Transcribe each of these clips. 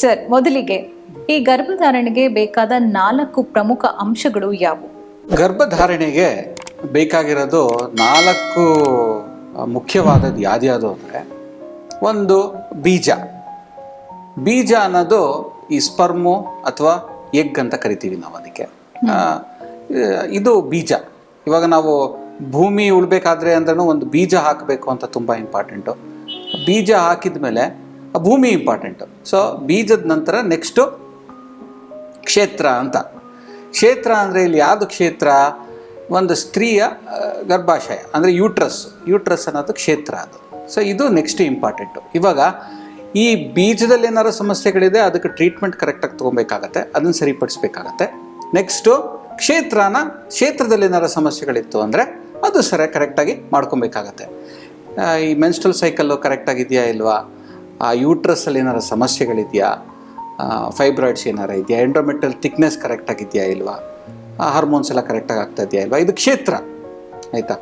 Sir, ಮೊದಲಿಗೆ ಈ ಗರ್ಭಧಾರಣೆಗೆ ಬೇಕಾದ ನಾಲ್ಕು ಪ್ರಮುಖ ಅಂಶಗಳು ಯಾವುವು? ಗರ್ಭಧಾರಣೆಗೆ ಬೇಕಾಗಿರೋದು ನಾಲ್ಕು ಮುಖ್ಯವಾದದ್ದು ಯಾವ್ದ್ಯಾವುದು ಅಂದರೆ ಒಂದು ಬೀಜ. ಬೀಜ ಅನ್ನೋದು ಈ ಸ್ಪರ್ಮು ಅಥವಾ ಎಗ್ ಅಂತ ಕರಿತೀವಿ ನಾವು ಅದಕ್ಕೆ. ಇದು ಬೀಜ. ಇವಾಗ ನಾವು ಭೂಮಿ ಉಳ್ಬೇಕಾದ್ರೆ ಅಂದ್ರೂ ಒಂದು ಬೀಜ ಹಾಕಬೇಕು ಅಂತ ತುಂಬ ಇಂಪಾರ್ಟೆಂಟು ಬೀಜ ಹಾಕಿದ ಮೇಲೆ ಭೂಮಿ ಇಂಪಾರ್ಟೆಂಟು ಸೊ ಬೀಜದ ನಂತರ ನೆಕ್ಸ್ಟು ಕ್ಷೇತ್ರ ಅಂತ. ಕ್ಷೇತ್ರ ಅಂದರೆ ಇಲ್ಲಿ ಯಾವುದು ಕ್ಷೇತ್ರ? ಒಂದು ಸ್ತ್ರೀಯ ಗರ್ಭಾಶಯ, ಅಂದರೆ ಯೂಟ್ರಸ್ ಯೂಟ್ರಸ್ ಅನ್ನೋದು ಕ್ಷೇತ್ರ ಅದು. ಸೊ ಇದು ನೆಕ್ಸ್ಟ್ ಇಂಪಾರ್ಟೆಂಟು ಇವಾಗ ಈ ಬೀಜದಲ್ಲಿ ಏನಾರು ಸಮಸ್ಯೆಗಳಿದೆ, ಅದಕ್ಕೆ ಟ್ರೀಟ್ಮೆಂಟ್ ಕರೆಕ್ಟಾಗಿ ತೊಗೊಬೇಕಾಗತ್ತೆ, ಅದನ್ನು ಸರಿಪಡಿಸ್ಬೇಕಾಗತ್ತೆ. ನೆಕ್ಸ್ಟು ಕ್ಷೇತ್ರನ, ಕ್ಷೇತ್ರದಲ್ಲಿ ಏನಾರು ಸಮಸ್ಯೆಗಳಿತ್ತು ಅಂದರೆ ಅದು ಸರಿ ಕರೆಕ್ಟಾಗಿ ಮಾಡ್ಕೊಬೇಕಾಗತ್ತೆ. ಈ ಮೆನ್ಸ್ಟ್ರಲ್ ಸೈಕಲ್ಲು ಕರೆಕ್ಟಾಗಿದೆಯಾ ಇಲ್ವಾ? ಆ ಯೂಟ್ರಸ್ಸಲ್ಲಿ ಏನಾರು ಸಮಸ್ಯೆಗಳಿದೆಯಾ? ಫೈಬ್ರಾಯ್ಡ್ಸ್ ಏನಾರು ಇದೆಯಾ? ಎಂಡೋಮೆಟಲ್ ಥಿಕ್ನೆಸ್ ಕರೆಕ್ಟಾಗಿದೆಯಾ ಇಲ್ವಾ? ಆ ಹಾರ್ಮೋನ್ಸ್ ಎಲ್ಲ ಕರೆಕ್ಟಾಗಿ ಆಗ್ತಾ ಇದೆಯಾ ಇಲ್ವಾ? ಇದು ಕ್ಷೇತ್ರ, ಆಯಿತಾ?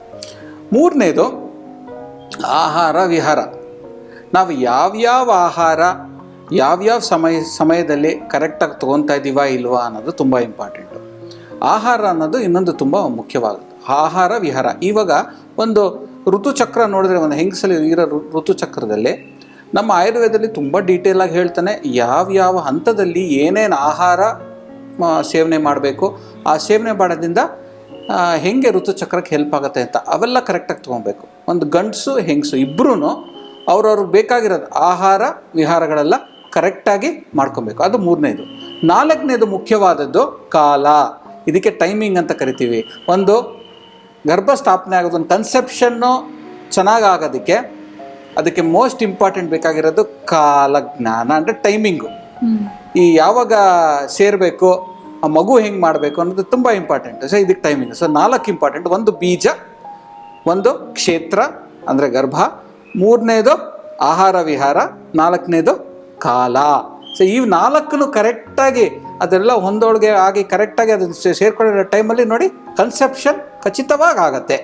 ಮೂರನೇದು ಆಹಾರ ವಿಹಾರ. ನಾವು ಯಾವ್ಯಾವ ಆಹಾರ, ಯಾವ್ಯಾವ ಸಮಯ, ಸಮಯದಲ್ಲಿ ಕರೆಕ್ಟಾಗಿ ತೊಗೊತಾ ಇದ್ದೀವಾ ಇಲ್ವಾ ಅನ್ನೋದು ತುಂಬ ಇಂಪಾರ್ಟೆಂಟು ಆಹಾರ ಅನ್ನೋದು ಇನ್ನೊಂದು ತುಂಬ ಮುಖ್ಯವಾಗುತ್ತೆ ಆಹಾರ ವಿಹಾರ. ಇವಾಗ ಒಂದು ಋತುಚಕ್ರ ನೋಡಿದ್ರೆ ಒಂದು ಹೆಂಗಸಲ್ಲಿ ಇರೋ ಋತುಚಕ್ರದಲ್ಲಿ ನಮ್ಮ ಆಯುರ್ವೇದದಲ್ಲಿ ತುಂಬ ಡೀಟೇಲಾಗಿ ಹೇಳ್ತಾನೆ, ಯಾವ ಯಾವ ಹಂತದಲ್ಲಿ ಏನೇನು ಆಹಾರ ಸೇವನೆ ಮಾಡಬೇಕು, ಆ ಸೇವನೆ ಮಾಡೋದ್ರಿಂದ ಹೆಂಗೆ ಋತುಚಕ್ರಕ್ಕೆ ಹೆಲ್ಪ್ ಆಗುತ್ತೆ ಅಂತ ಅವೆಲ್ಲ ಕರೆಕ್ಟಾಗಿ ತೊಗೊಬೇಕು. ಒಂದು ಗಂಡಸು, ಹೆಂಗಸು ಇಬ್ಬರೂ ಅವ್ರವ್ರಿಗೆ ಬೇಕಾಗಿರೋದು ಆಹಾರ, ವಿಹಾರಗಳೆಲ್ಲ ಕರೆಕ್ಟಾಗಿ ಮಾಡ್ಕೊಬೇಕು. ಅದು ಮೂರನೇದು. ನಾಲ್ಕನೇದು ಮುಖ್ಯವಾದದ್ದು ಕಾಲ. ಇದಕ್ಕೆ ಟೈಮಿಂಗ್ ಅಂತ ಕರಿತೀವಿ. ಒಂದು ಗರ್ಭ ಸ್ಥಾಪನೆ ಆಗೋದು ಒಂದು ಕನ್ಸೆಪ್ಷನ್ನು ಚೆನ್ನಾಗಿ ಆಗೋದಕ್ಕೆ ಅದಕ್ಕೆ ಮೋಸ್ಟ್ ಇಂಪಾರ್ಟೆಂಟ್ ಬೇಕಾಗಿರೋದು ಕಾಲಜ್ಞಾನ, ಅಂದರೆ ಟೈಮಿಂಗು ಈ ಯಾವಾಗ ಸೇರಬೇಕು, ಆ ಮಗು ಹೆಂಗೆ ಮಾಡಬೇಕು ಅನ್ನೋದು ತುಂಬ ಇಂಪಾರ್ಟೆಂಟ್ ಸೊ ಇದಕ್ಕೆ ಟೈಮಿಂಗ್ ಸೊ ನಾಲ್ಕು ಇಂಪಾರ್ಟೆಂಟ್ ಒಂದು ಬೀಜ, ಒಂದು ಕ್ಷೇತ್ರ, ಅಂದರೆ ಗರ್ಭ. ಮೂರನೇದು ಆಹಾರ ವಿಹಾರ, ನಾಲ್ಕನೇದು ಕಾಲ. ಸೊ ಈ ನಾಲ್ಕನ್ನು ಕರೆಕ್ಟಾಗಿ ಅದೆಲ್ಲ ಹೊಂದೋಳಿಗೆ ಆಗಿ ಕರೆಕ್ಟಾಗಿ ಅದನ್ನು ಸೇರ್ಕೊಳ್ಳೋ ಟೈಮಲ್ಲಿ ನೋಡಿ ಕನ್ಸೆಪ್ಷನ್ ಖಚಿತವಾಗಿ ಆಗತ್ತೆ.